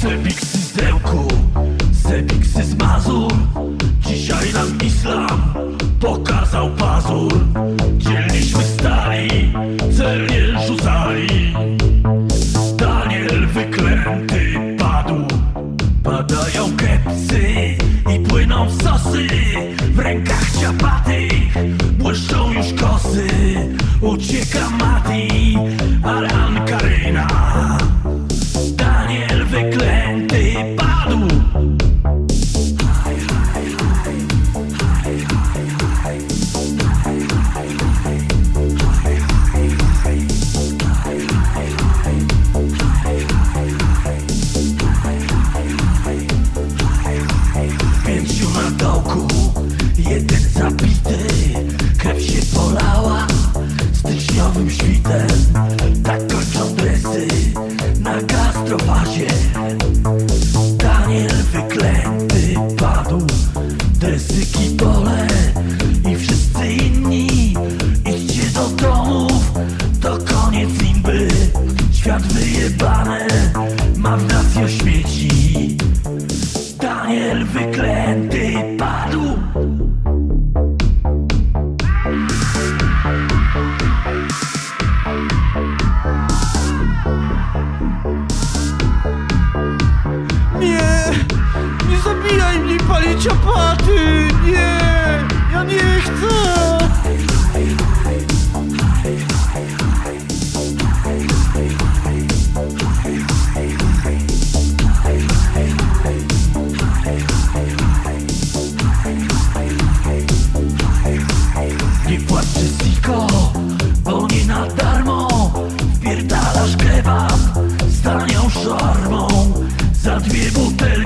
Sepiksy z Ełku, sepiksy z Mazur. Dzisiaj nam islam pokazał pazur. Dzielniśmy stali, celnie rzucali. Daniel wyklęty padł. Padają kepsy i płyną sosy. I'm the Daniel wyklęty padł Dresy pole i wszyscy inni Idźcie do domów, to koniec imby Świat wyjebane, mam rację śmieci Daniel wyklęty padł mnie, palić apaty! Nie! Ja nie chcę! Bo nie na darmo Wpierdalasz z tanią szarmą Za dwie butelki